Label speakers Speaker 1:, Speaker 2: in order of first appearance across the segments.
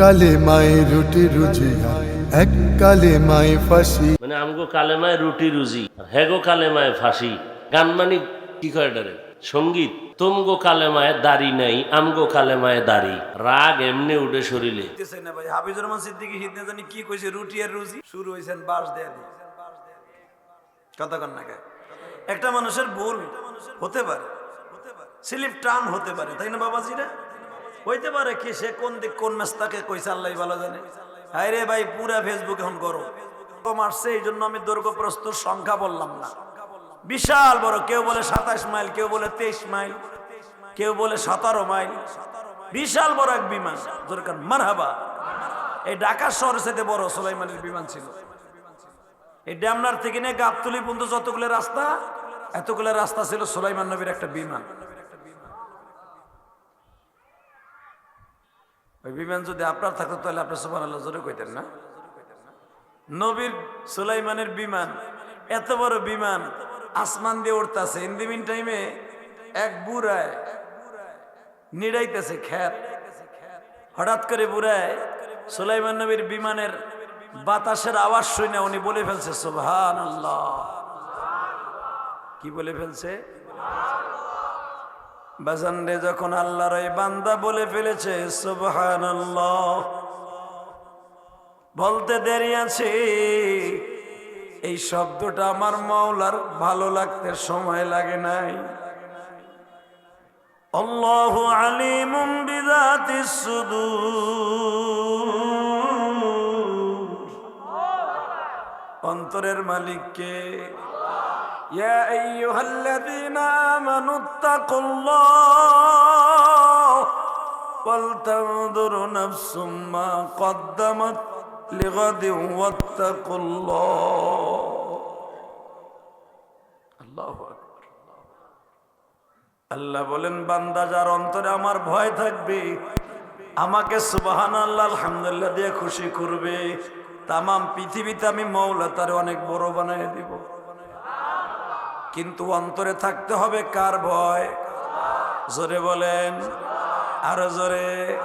Speaker 1: কালে মায়ে রুটি রুজি এক কালে মায়ে ফাঁসি।
Speaker 2: মানে আমগো কালেমায় রুটি রুজি আর হেগো কালেমায় ফাঁসি। গান মানি কি করে ডারে সংগীত। তুমগো কালেমায় দাড়ি নাই আমগো কালেমায় দাড়ি। রাগ এমনি উঠে শরীরে।
Speaker 3: না ভাই হাফিজুর রহমান সিদ্দিকী হিদনে জানি কি কইছে রুটি আর রুজি? শুরু হইছেন বাস দেয়া দিয়ে। কথা কন না কে? একটা মানুষের ভুল হতে পারে স্লিপ টান হতে পারে তাই না বাবাজিরা? হইতে পারে কি সে কোন দিক, কোন মেস্তাকে কইছে আল্লাহ ভালো জানে। হাই রে ভাই, পুরা ফেসবুক এখন করো আসছে, এই জন্য আমি দৈর্ঘ্য প্রস্তুর সংখ্যা বললাম না। বিশাল বড়, কেউ বলে সাতাশ মাইল, কেউ বলে তেইশ মাইল, কেউ বলে সতেরো মাইল। বিশাল বড় এক বিমান দরকার মারহাবা। এই ঢাকা শহরের সাথে বড় সোলাইমানের বিমান ছিল। এই ড্যামনার থেকে নিয়ে গাবতুলি পর্যন্ত যতগুলো রাস্তা, এতগুলো রাস্তা ছিল সোলাইমান নবীর একটা বিমান। ওই বিমান যদি আপনার থাকতো তাহলে আপনি সুবান আল্লাহ জোরে কইতেন না। নবীর সুলাইমানের বিমান, এত বড় বিমান, আসমান দিয়ে উঠতেছে ইন দি মিন টাইমে এক বুড়ায় নিড়াইতেছে খ্যাত। হঠাৎ করে বুড়ায় সুলাইমান নবীর বিমানের বাতাসের আওয়াজ শুনে উনি বলে ফেলছে সুবহান আল্লাহ কি বলে ফেলছে? বাজানরে যখন আল্লাহর এই বান্দা বলে ফেলেছে সুবহান বলতে দেরি আছে। এই শব্দটা আমার মাওলার ভালো লাগতে সময় লাগে নাই। আল্লাহ আলিমুম বিদাতিস সুদূর। অন্তরের মালিককে يا أيها الذين آمنوا اتقوا الله ولتنظر نفس ما قدمت لغد واتقوا الله الله أكبر আল্লাহ বলেন বান্দা যার অন্তরে আমার ভয় থাকবে আমাকে সুবাহান আল্লাহ আলহামদুলিল্লাহ দিয়ে খুশি করবে তামাম পৃথিবীতে আমি মৌলা তার অনেক বড় বানিয়ে দিব কিন্তু অন্তরে থাকতে হবে কার ভয়? জোরে বলেন। আরও জোরে।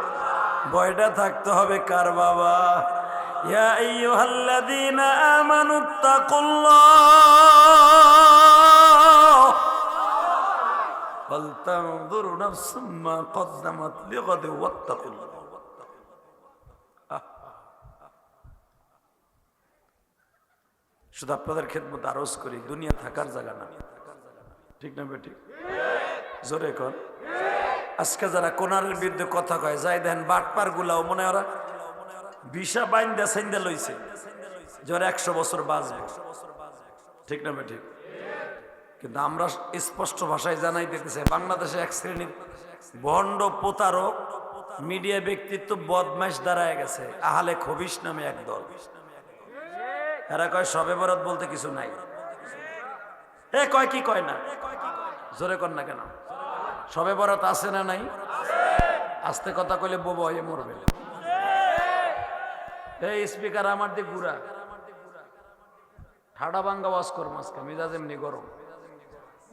Speaker 3: ভয়টা থাকতে হবে কার বাবা? ইয়া আইয়ুহাল্লাযীনা শুধু আপনাদের খেদমত আরজ করি, দুনিয়া থাকার জায়গা না। ঠিক না বেটি? জোরে কর আজকে যারা কোনারের বিরুদ্ধে কথা কয়, যাই দেন বাটপার গুলাও মনে ওরা বিষা বাইন দে লইছে। যার একশো বছর বাঁচবে। ঠিক না বেটি? কিন্তু আমরা স্পষ্ট ভাষায় জানাই দিতেছে, বাংলাদেশে এক শ্রেণির ভণ্ড প্রতারক, মিডিয়া ব্যক্তিত্ব বদমাইশ দাঁড়ায় গেছে। আহালে খবিস নামে এক দল। এরা কয়, সবে বরাত বলতে কিছু নাই। এ কয়, কি কয় না? জোরে কর না কেন? সবে বরাত আছে না নাই? আস্তে কথা কইলে বোবা হয়ে মরবে। এই স্পিকার আমার দিক গুড়া ঠাডা ভাঙ্গা ওয়াজ কর মাসকা মিজাজ এমনি গরম।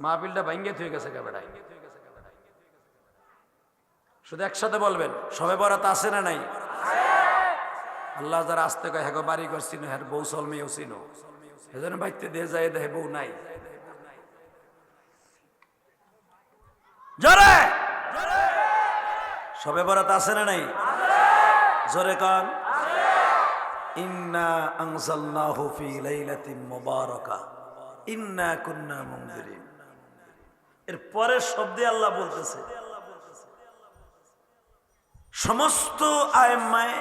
Speaker 3: মাহফিলটা ভাঙ্গে থয়ে গেছে কেবেড়াই শুধু একসাথে বলবেন, সবে বরাত আছে না নাই? আল্লাহ যারা আসতে কয় হ্যাঁ বাড়ি করছি না হ্যাঁ বউ সল মেয়েও চিনো। এজন্য বাইতে দিয়ে যায় দেখে বউ নাই। জোরে! সবে বরাত আছে না নাই? জোরে কন। ইন্না আনসালনাহু ফি লাইলাতিন মুবারাকা, ইন্না কুন্না মুনদিরিন এর পরের শব্দে আল্লাহ বলতেছে, সমস্ত আয়মায়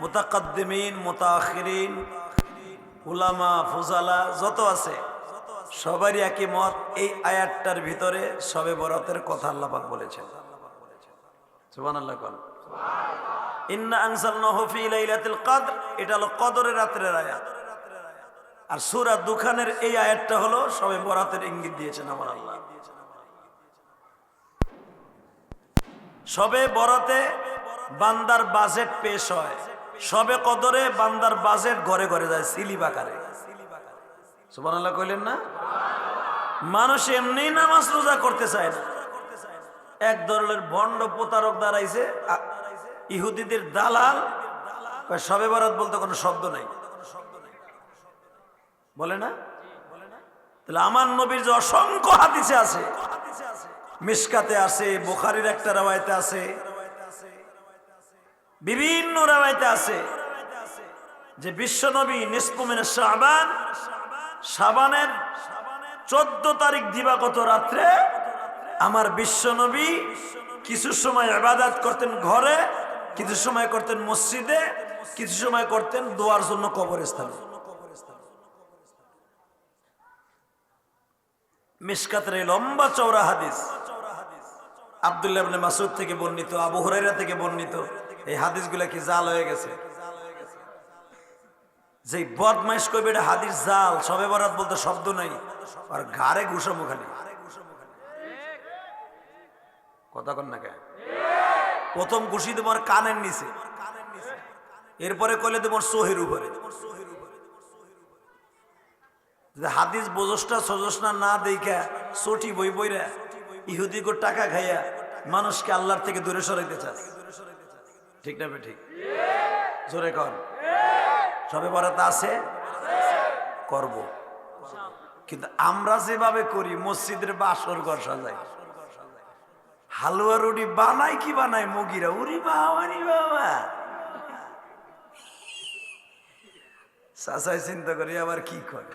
Speaker 3: মোতাকাদ্দিমিন মোতাখিরিন উলামা, ফুজালা, যত আছে, সবারই একই মত, এই আয়াতটার ভিতরে সবে বরাতের কথা আল্লাপাক বলেছেন। সুবহানাল্লাহ কল ইন্না আনসালনাহু ফি লাইলাতিল কদর, এটা হলো কদরের রাতের আয়াত। আর সূরা দুখানের এই আয়াতটা হলো সবে বরাতের ইঙ্গিত দিয়েছেন আমার আল্লাহ। সবে বরাতে বান্দার বাজেট পেশ হয়। সবে কদরে বান্দার বাজেট ঘরে ঘরে যায় সিলিপ আকারে সুবহানাল্লাহ কইলেন না? মানুষ এমনি নামাজ রোজা করতে চায় না। এক ধরনের ভণ্ড প্রতারক দাঁড়াইছে ইহুদিদের দালাল। সবে বরাত বলতে কোনো শব্দ নাই। বলে না? তাহলে আমার নবীর যে অসংখ্য হাদিসে আছে, মিসকাতে আছে, বোখারির একটা রাওয়ায়তে আছে বিভিন্ন রাওয়ায়তে আছে যে বিশ্বনবী নিষ্পমিন শাবান, শাবানের চোদ্দ তারিখ দিবাগত রাত্রে আমার বিশ্বনবী কিছু সময় ইবাদত করতেন ঘরে, কিছু সময় করতেন মসজিদে, কিছু সময় করতেন দোয়ার জন্য কবরস্থানে। মিসকাতের লম্বা চৌড়া হাদিস আব্দুল্লাহ মাসুদ থেকে বর্ণিত, আবু হুরাইরা থেকে বর্ণিত। এই হাদিসগুলা কি জাল হয়ে গেছে? যে বদমাইশ এটা হাদিস জাল, সবে বরাত বলতে শব্দ নাই। আর ঘাড়ে কথা কন না কে প্রথম ঘুষি তোমার কানের নিচে। এরপরে কইলে তোমার সোহের উপরে। হাদিস বোঝসটা সজসনা না দেখা সটি বই বইরা ইহুদি কো টাকা খাইয়া মানুষকে আল্লাহর থেকে দূরে সরাইতে চাস। ঠিক না ঠিক? জোরে কর সবে বরাত আছে? করব। কিন্তু আমরা যেভাবে করি, মসজিদের বাসর ঘর সাজাই। হালুয়া রুটি বানাই কি বানাই? মুগিরা, উরি বাবানি বাবা। সাসাই চিন্তা করি আবার কি করে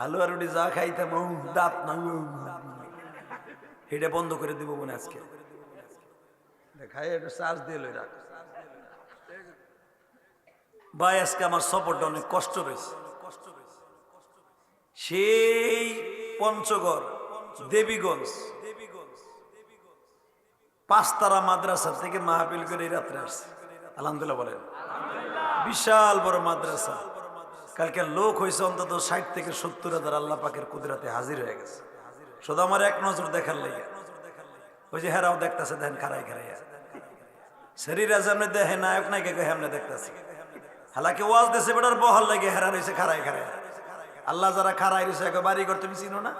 Speaker 3: হালুয়া রুটি যা খাইতাম দাঁত না। এটা বন্ধ করে দিব মনে আজকে। খাই একটু চার্জ দিয়ে লই রাখ। ভাই, আজকে আমার সফরটা অনেক কষ্ট রয়েছে সেই পঞ্চগড়, দেবীগঞ্জ, পাঁচতারা মাদ্রাসা থেকে মাহফিল করে এই রাত্রে আসছে। আলহামদুলিল্লাহ বলেন। বিশাল বড় মাদ্রাসা। কালকে লোক হয়েছে অন্তত ষাট থেকে সত্তর হাজার আল্লাহ পাকের কুদরাতে হাজির হয়ে গেছে। শুধু আমার এক নজর দেখার লেগে। ওই যে হেরাও দেখতেছে, দেখেন খারাই খারাই শরীর আছে, আপনি দেখে নায়ক নায়িকা কে হেমনে দেখতেছে। হালাকি ওয়াজ দেশে বেটার বহাল লাগে হেরা রয়েছে খারাই খারাই আল্লাহ যারা খারাই রয়েছে একে বাড়ি করতে তুমি চিনো না?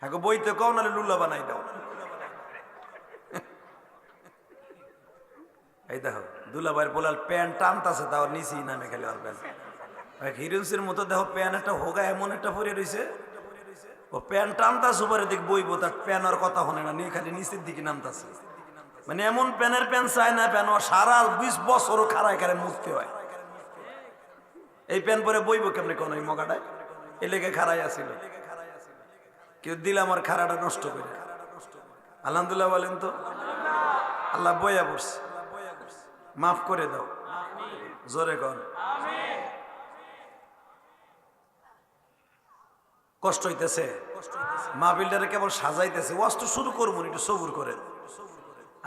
Speaker 3: হ্যাঁ বইতে কও, নাহলে লুল্লা বানাই দাও। এই দেখো, দুলাভাইয়ের বলাল প্যান্ট টানতাছে, তাও নিচি নামে খেলে আর প্যান্ট। হিরোইন্সের মতো দেখো প্যান একটা হোগা এমন একটা পরে রয়েছে ও প্যান্ট টানতাছে উপরে দিক বইবো, তার প্যান আর কথা হনে না, নিয়ে খালি নিচের দিকে নামতাছে। মানে এমন প্যানের প্যান চায় না প্যান সারা বিশ বছরও খারায় খারায় মুক্তি হয়। এই প্যান পরে বইবো কেমনি কোন ওই মগাটায়? এ লেগে খারাই আসিল কেউ দিলে আমার খারাটা নষ্ট করে। আলহামদুলিল্লাহ বলেন তো? আল্লাহ বইয়া পড়ছে। মাফ করে দাও। জোরে কর কষ্ট হইতেছে। মা বিল্ডারে কেবল সাজাইতেছে। ওয়াজ শুরু করব একটু সবুর করে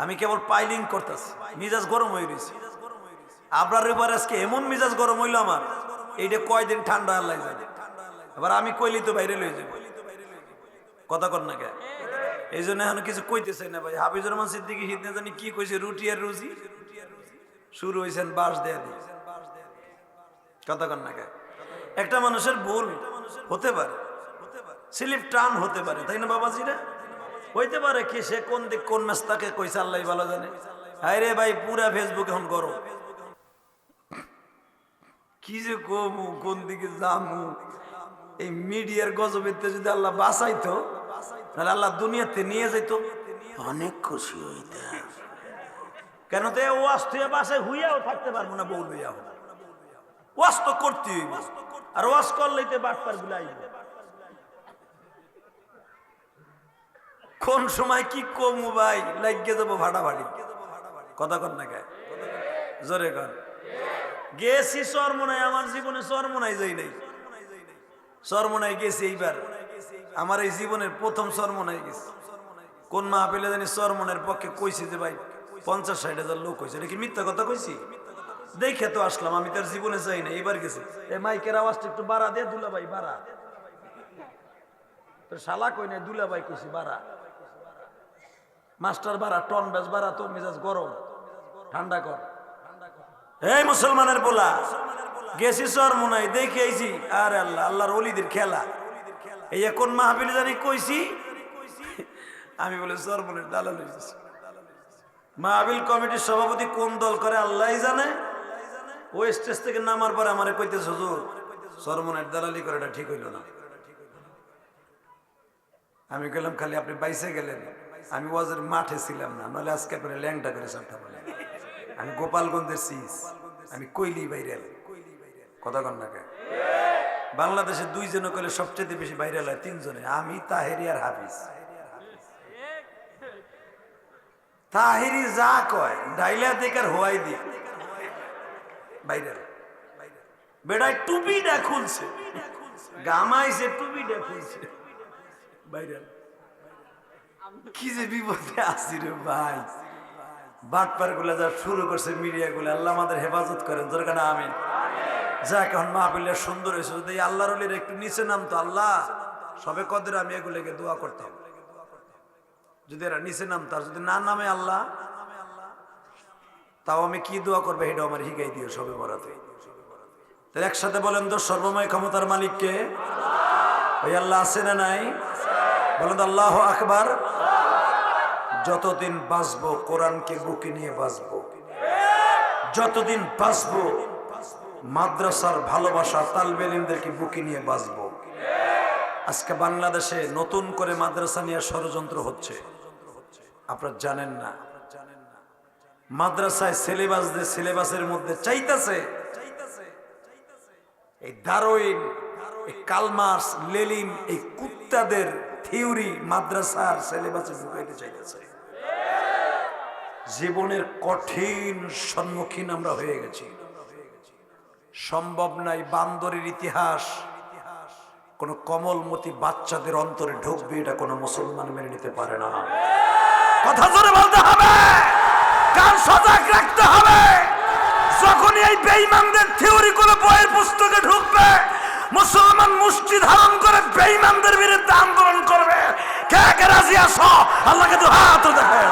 Speaker 3: আমি কেবল পাইলিং করতেছি, মিজাজ গরম হয়ে গেছে। আপনার এবার আজকে এমন মিজাজ গরম হইল আমার, এইটা কয়দিন ঠান্ডা আল্লাহ যাবে আবার আমি কইলি তো বাইরে লয়ে যাব। কথা কর না কে? এই জন্য এখন কিছু কইতেছে না ভাই। হাফিজুর রহমান সিদ্দিকি হিদ না জানি কি কইছে, রুটি আর রুজি? শুরু হয়েছেন বাস দেয়া দিয়ে। কথা কর না কে? একটা মানুষের ভুল হতে পারে, স্লিপ টান হতে পারে, তাই না বাবাজিরা? হইতে পারে কি সে কোন দিক কোন ম্যাচ তাকে কইছে আল্লাহ ভালো জানে। হায় রে ভাই পুরা ফেসবুক এখন করো কি যে কমু কোন দিকে যামু। এই মিডিয়ার গজবেতে যদি আল্লাহ বাঁচাইতো তাহলে আল্লাহ দুনিয়াতে নিয়ে যেত অনেক খুশি হইতে কেন তো ওয়াজ তুই বাসায় হুইয়াও থাকতে পারব না বউ লইয়াও ওয়াজ তো করতে হইব। আর ওয়াজ করলেই তো বাটপার গুলাই কোন সময় কি কমু ভাই? লাগিয়ে যাব ভাড়া ভাড়ি কথা কর না কে জোরে কর গেছি চরমনায় আমার জীবনে চরমনায় যাই নাই। চরমনায় গেছি এইবার। আমার এই জীবনের প্রথম চরমনায় গেছি। কোন মাহফিলে জানি চরমনের পক্ষে কইছি যে ভাই, পঞ্চাশ, ষাট হাজার লোক হয়েছে। এটা কি মিথ্যা কথা কইছি? দেখে তো আসলাম, আমি তার জীবনে চাই না এবার গেছি। এই মাইকের আওয়াজটা একটু বাড়া দে দুলা ভাই বাড়া। তো শালা কই নাই দুলা ভাই কইছি, বাড়া। মাস্টার বাড়া, টন বেশ বাড়া তোর মেজাজ গরম। ঠান্ডা কর। এই মুসলমানের বলা গেছি সর মনাই, দেখে আইছি, আরে আল্লাহ, আল্লাহর অলিদের খেলা। এই এখন মাহফিলে জানি কইছি, আমি বলে সর মনের দালাল হয়ে গেছি। মাহবিল কমিটির সভাপতি কোন দল করে আল্লাহ জানে। ওই স্টেজ থেকে নামার পর আমারে কইতেছে, হুজুর সরমনের দালালি করে এটা ঠিক হইল না। আমি গেলাম খালি আপনি বাইসে গেলেন। আমি ওয়াজের মাঠে ছিলাম না নাহলে আজকে আপনি ল্যাংটা করে সারতে বলেন। আমি গোপালগঞ্জের সিস আমি কইলি বাইরেল কথা কন না কে? বাংলাদেশে দুইজনে কইলে সবচেয়ে বেশি ভাইরাল হয় তিনজনে, আমি, তাহেরি আর হাফিজ। তাহেরি যা কয়, ডাইলা দেখার হোয়াই দি ভাইরাল। বেড়ায় টুপিটা খুলছে, গামাইছে, টুপিটা খুলছে। ভাইরাল। কি যে বিপদে আসি রে ভাই। বাটপারগুলা যা শুরু করছে মিডিয়া গুলো, আল্লাহ আমাদের হেফাজত করেন। দরকার না যাক, এখন মাহফিলের সুন্দর হয়েছে। যদি আল্লাহর অলির একটু নিচে নামতো, আল্লাহ, সবে কদের আমি এগুলোকে দোয়া করতাম। যদি এরা নিচে নামতো, আর যদি না নামে আল্লাহ, তাও আমি কি দোয়া করব এটা আমার হিগাই দিও সবে বরাতে। তাহলে একসাথে বলেন তো, সর্বময় ক্ষমতার মালিককে? ওই আল্লাহ আছে না নাই? বলেন তো, আল্লাহ আকবার। যতদিন বাঁচবো, কোরআনকে বুকে নিয়ে বাঁচবো। যতদিন বাঁচবো, মাদ্রাসার ভালোবাসা তালবেলিমদেরকে বুকে নিয়ে বাঁচবো। আজকে বাংলাদেশে নতুন করে মাদ্রাসা নিয়ে ষড়যন্ত্র হচ্ছে। আপনারা জানেন না। মাদ্রাসায় সিলেবাস দিয়ে সিলেবাসের মধ্যে চাইতেছে, এই দারোইন কালমার্স, লেলিন, এই কুত্তাদের থিওরি মাদ্রাসার সিলেবাসে ঢুকাইতে চাইতেছে। জীবনের কঠিন সম্মুখীন আমরা হয়ে গেছি। সম্ভব নাই বান্দরের ইতিহাস, কোন কমলমতি বাচ্চাদের অন্তরে ঢুকবে, এটা কোনো মুসলমান মেনে নিতে পারে না। কথা জোরে বলতে হবে, কান সজাগ রাখতে হবে। যখনই এই বেঈমানদের থিওরি গুলো বইয়ের পুস্তকে ঢুকবে, মুসলমান মুষ্টি ধারণ করে বেঈমানদের বিরুদ্ধে আন্দোলন করবে। কে কে রাজি আসো আল্লাহকে তো হাত দেখায়